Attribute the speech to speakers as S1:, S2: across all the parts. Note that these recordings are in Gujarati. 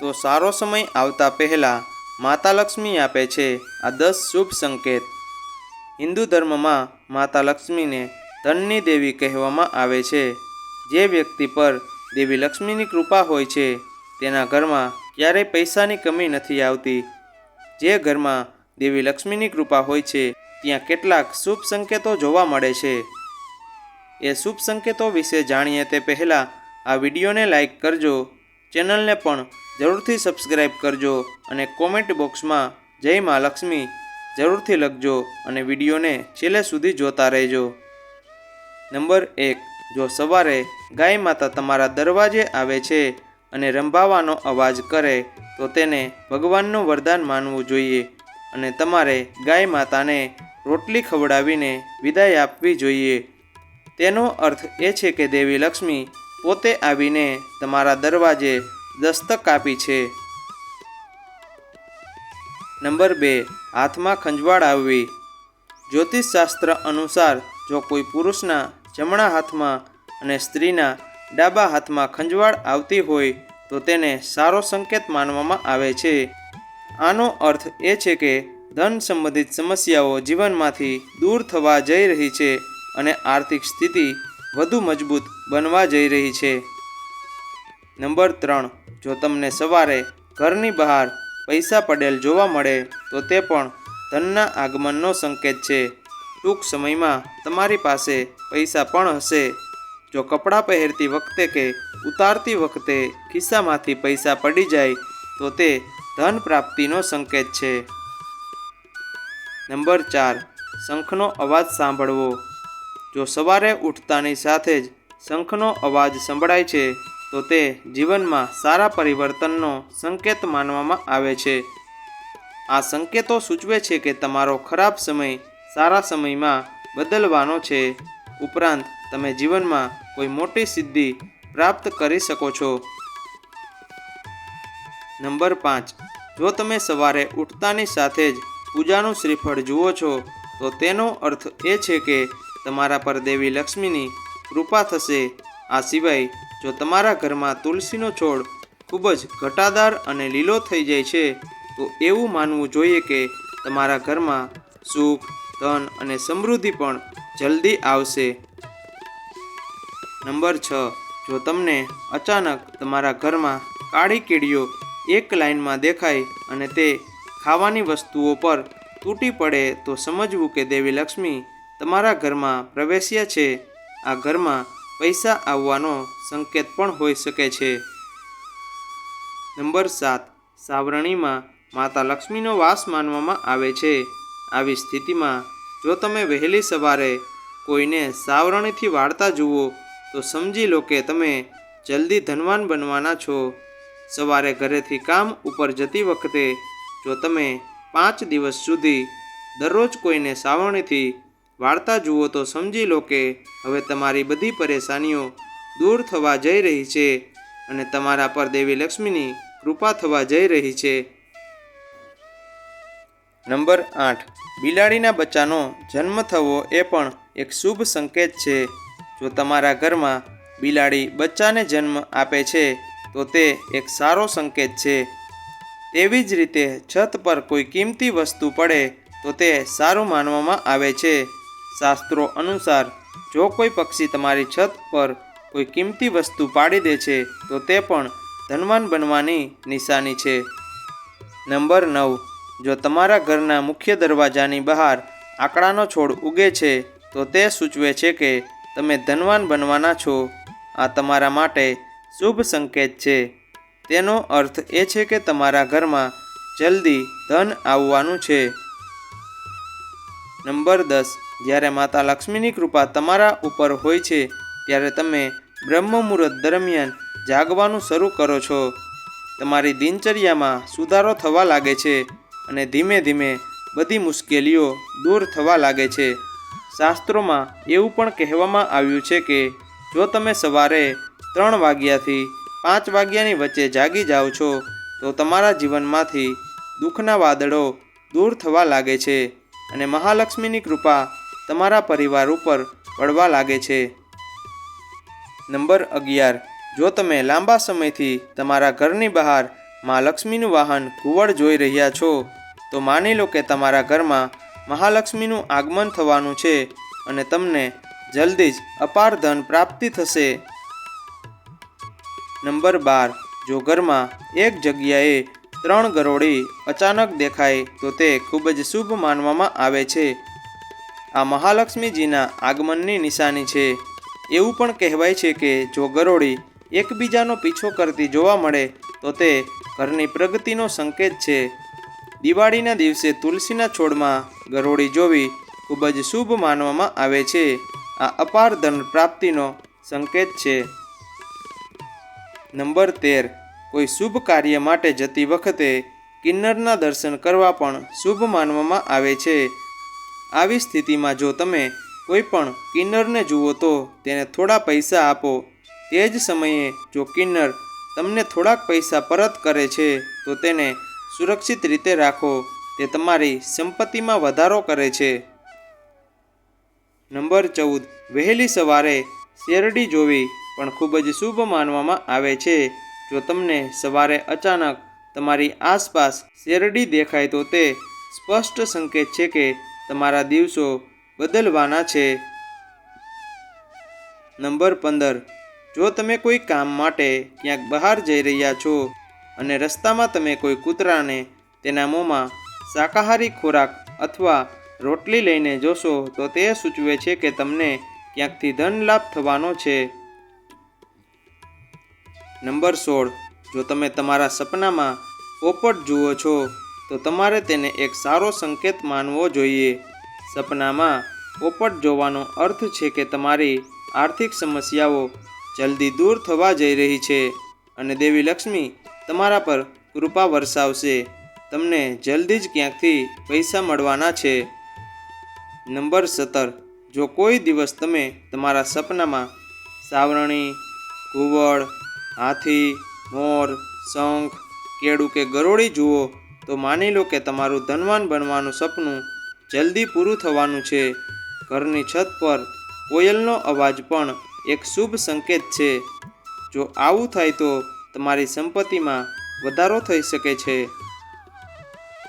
S1: તો સારો સમય આવતા પહેલાં માતા લક્ષ્મી આપે છે આ દસ શુભ સંકેત. હિન્દુ ધર્મમાં માતા લક્ષ્મીને ધનની દેવી કહેવામાં આવે છે. જે વ્યક્તિ પર દેવી લક્ષ્મીની કૃપા હોય છે, તેના ઘરમાં ક્યારેય પૈસાની કમી નથી આવતી. જે ઘરમાં દેવી લક્ષ્મીની કૃપા હોય છે, ત્યાં કેટલાક શુભ સંકેતો જોવા મળે છે. એ શુભ સંકેતો વિશે જાણીએ તે પહેલાં આ વિડીયોને લાઈક કરજો. ચેનલને પણ જરૂરથી સબસ્ક્રાઈબ કરજો અને કોમેન્ટ બોક્સમાં જય મા લક્ષ્મી જરૂરથી લખજો અને વિડીયોને છેલ્લે સુધી જોતા રહેજો. નંબર એક, જો સવારે ગાય માતા તમારા દરવાજે આવે છે અને રંભાવાનો અવાજ કરે, તો તેને ભગવાનનું વરદાન માનવું જોઈએ અને તમારે ગાય માતાને રોટલી ખવડાવીને વિદાય આપવી જોઈએ. તેનો અર્થ એ છે કે દેવી લક્ષ્મી પોતે આવીને તમારા દરવાજે દસ્તક આપી છે. નંબર બે, હાથમાં ખંજવાળ આવવી. જ્યોતિષશાસ્ત્ર અનુસાર જો કોઈ પુરુષના જમણા હાથમાં અને સ્ત્રીના ડાબા હાથમાં ખંજવાળ આવતી હોય, તો તેને સારો સંકેત માનવામાં આવે છે. આનો અર્થ એ છે કે ધન સંબંધિત સમસ્યાઓ જીવનમાંથી દૂર થવા જઈ રહી છે અને આર્થિક સ્થિતિ વધુ મજબૂત બનવા જઈ રહી છે. નંબર ત્રણ, જો તમને સવારે ઘરની બહાર પૈસા પડેલ જોવા મળે, તો તે પણ ધનના આગમનનો સંકેત છે. ટૂંક સમયમાં તમારી પાસે પૈસા પણ હશે. જો કપડાં પહેરતી વખતે કે ઉતારતી વખતે ખિસ્સામાંથી પૈસા પડી જાય, તો તે ધન પ્રાપ્તિનો સંકેત છે. નંબર ચાર, શંખનો અવાજ સાંભળવો. જો સવારે ઉઠતાની સાથે જ શંખનો અવાજ સંભળાય છે, તો તે જીવનમાં સારા પરિવર્તનનો સંકેત માનવામાં આવે છે. આ સંકેતો સૂચવે છે કે તમારો ખરાબ સમય સારા સમયમાં બદલવાનો છે. ઉપરાંત, તમે જીવનમાં કોઈ મોટી સિદ્ધિ પ્રાપ્ત કરી શકો છો. નંબર પાંચ. જો તમે સવારે ઉઠતાની સાથે જ પૂજાનું શ્રીફળ જુઓ છો, તો તેનો અર્થ એ છે કે તમારા પર દેવી લક્ષ્મીની કૃપા થશે. આ સિવાય, જો તમારા ઘરમાં તુલસીનો છોડ ખૂબ જ ઘટાદાર અને લીલો થઈ જાય છે, તો એવું માનવું જોઈએ કે તમારા ઘરમાં સુખ, ધન અને સમૃદ્ધિ પણ જલ્દી આવશે. નંબર છ. જો તમને અચાનક તમારા ઘરમાં કાળી કીડીઓ એક લાઇનમાં દેખાય અને તે ખાવાની વસ્તુઓ પર તૂટી પડે, તો સમજવું કે દેવી લક્ષ્મી તમારા ઘરમાં પ્રવેશ્યા છે. આ ઘરમાં પૈસા આવવાનો સંકેત પણ હોઈ શકે છે. નંબર સાત. સાવરણીમાં માતા લક્ષ્મીનો વાસ માનવામાં આવે છે. આવી સ્થિતિમાં જો તમે વહેલી સવારે કોઈને સાવરણીથી વાળતા જુઓ, તો સમજી લો કે તમે જલ્દી ધનવાન બનવાના છો. સવારે ઘરેથી કામ ઉપર જતી વખતે જો તમે પાંચ દિવસ સુધી દરરોજ કોઈને સાવરણીથી વાળતા જુઓ તો સમજી લો કે હવે તમારી બધી પરેશાનીઓ દૂર થવા જઈ રહી છે અને તમારા પર દેવી લક્ષ્મીની કૃપા થવા જઈ રહી છે. નંબર આઠ. બિલાડીના બચ્ચાનો જન્મ થવો એ પણ એક શુભ સંકેત છે. જો તમારા ઘરમાં બિલાડી બચ્ચાને જન્મ આપે છે, તો તે એક સારો સંકેત છે. તેવી જ રીતે છત પર કોઈ કિંમતી વસ્તુ પડે, તો તે સારું માનવામાં આવે છે. શાસ્ત્રો અનુસાર જો કોઈ પક્ષી તમારી છત પર કોઈ કિંમતી વસ્તુ પાડી દે છે, તો તે પણ ધનવાન બનવાની નિશાની છે. નંબર નવ. જો તમારા ઘરના મુખ્ય દરવાજાની બહાર આંકડાનો છોડ ઉગે છે, તો તે સૂચવે છે કે તમે ધનવાન બનવાના છો. આ તમારા માટે શુભ સંકેત છે. તેનો અર્થ એ છે કે તમારા ઘરમાં જલ્દી ધન આવવાનું છે. નંબર દસ. જ્યારે માતા લક્ષ્મીની કૃપા તમારા ઉપર હોય છે, ત્યારે તમે બ્રહ્મ મુહૂર્ત દરમિયાન જાગવાનું શરૂ કરો છો. તમારી દિનચર્યામાં સુધારો થવા લાગે છે અને ધીમે ધીમે બધી મુશ્કેલીઓ દૂર થવા લાગે છે. શાસ્ત્રોમાં એવું પણ કહેવામાં આવ્યું છે કે, જો તમે સવારે ત્રણ વાગ્યાથી પાંચ વાગ્યાની વચ્ચે જાગી જાઓ છો, તો તમારા જીવનમાંથી દુઃખના વાદળો દૂર થવા લાગે છે અને મહાલક્ષ્મીની કૃપા તમારા પરિવાર ઉપર પડવા લાગે છે. નંબર અગિયાર. જો તમે લાંબા સમયથી તમારા ઘરની બહાર મા લક્ષ્મીનું વાહન ઘુવડ જોઈ રહ્યા છો, તો માની લો કે તમારા ઘરમાં મહાલક્ષ્મીનું આગમન થવાનું છે અને તમને જલ્દી જ અપાર ધન પ્રાપ્તિ થશે. નંબર બાર. જો ઘરમાં એક જગ્યાએ ત્રણ ગરોળી અચાનક દેખાય, તો તે ખૂબ જ શુભ માનવામાં આવે છે. આ મહાલક્ષ્મીજીના આગમનની નિશાની છે. એવું પણ કહેવાય છે કે જો ગરોળી એકબીજાનો પીછો કરતી જોવા મળે, તો તે ઘરની પ્રગતિનો સંકેત છે. દિવાળીના દિવસે તુલસીના છોડમાં ગરોળી જોવી ખૂબ જ શુભ માનવામાં આવે છે. આ અપાર ધન પ્રાપ્તિનો સંકેત છે. નંબર તેર. કોઈ શુભ કાર્ય માટે જતી વખતે કિન્નરના દર્શન કરવા પણ શુભ માનવામાં આવે છે. આવી સ્થિતિમાં જો તમે કોઈ પણ કિન્નરને જુઓ તો તેને થોડા પૈસા આપો. તે જ સમયે જો કિન્નર તમને થોડાક પૈસા પરત કરે છે, તો તેને સુરક્ષિત રીતે રાખો. તે તમારી સંપત્તિમાં વધારો કરે છે. નંબર ચૌદ. વહેલી સવારે શેરડી જોવી પણ ખૂબ જ શુભ માનવામાં આવે છે. જો તમને સવારે અચાનક તમારી આસપાસ શેરડી દેખાય તો તે સ્પષ્ટ સંકેત છે કે તમારા દિવસો બદલવાના છે. નંબર પંદર. જો તમે કોઈ કામ માટે ક્યાંક બહાર જઈ રહ્યા છો અને રસ્તામાં તમે કોઈ કૂતરાને તેના મોંમાં શાકાહારી ખોરાક અથવા રોટલી લઈને જોશો, તો તે સૂચવે છે કે તમને ક્યાંકથી ધન લાભ થવાનો છે. નંબર સોળ. જો તમે તમારા સપનામાં પોપટ જુઓ છો તો તમારે તેને એક સારો સંકેત માનવો જોઈએ. સપનામાં પોપટ જોવાનો અર્થ છે કે તમારી આર્થિક સમસ્યાઓ જલ્દી દૂર થવા જઈ રહી છે અને દેવી લક્ષ્મી તમારા પર કૃપા વરસાવશે. તમને જલ્દી જ ક્યાંકથી પૈસા મળવાના છે. નંબર સત્તર. જો કોઈ દિવસ તમે તમારા સપનામાં સાવરણી, ઘુવડ, હાથી, મોર, શંખ, કેળું કે ગરોળી જુઓ તો માની લો કે તમારું ધનવાન બનવાનું સપનું જલ્દી પૂરું થવાનું છે. ઘરની છત પર કોયલનો અવાજ પણ એક શુભ સંકેત છે. જો આવું થાય તો તમારી સંપત્તિમાં વધારો થઈ શકે છે.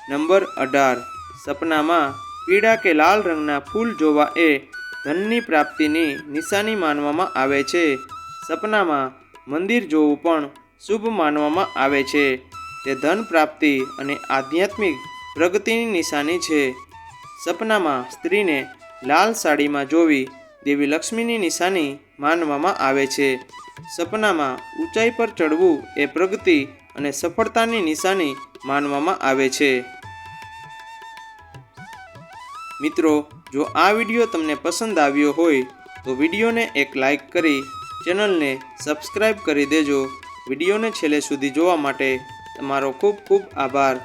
S1: નંબર અઢાર. સપનામાં પીળા કે લાલ રંગના ફૂલ જોવા એ ધનની પ્રાપ્તિની નિશાની માનવામાં આવે છે. સપનામાં મંદિર જોવું પણ શુભ માનવામાં આવે છે. તે ધન પ્રાપ્તિ અને આધ્યાત્મિક પ્રગતિની નિશાની છે. સપનામાં સ્ત્રીને લાલ સાડીમાં જોવી દેવી લક્ષ્મીની નિશાની માનવામાં આવે છે. સપનામાં ઊંચાઈ પર ચડવું એ પ્રગતિ અને સફળતાની નિશાની માનવામાં આવે છે. મિત્રો, જો આ વીડિયો તમને પસંદ આવ્યો હોય, તો વિડીયોને એક લાઈક કરી ચેનલને સબસ્ક્રાઈબ કરી દેજો. વિડીયોને છેલ્લે સુધી જોવા માટે તમારો ખૂબ ખૂબ આભાર.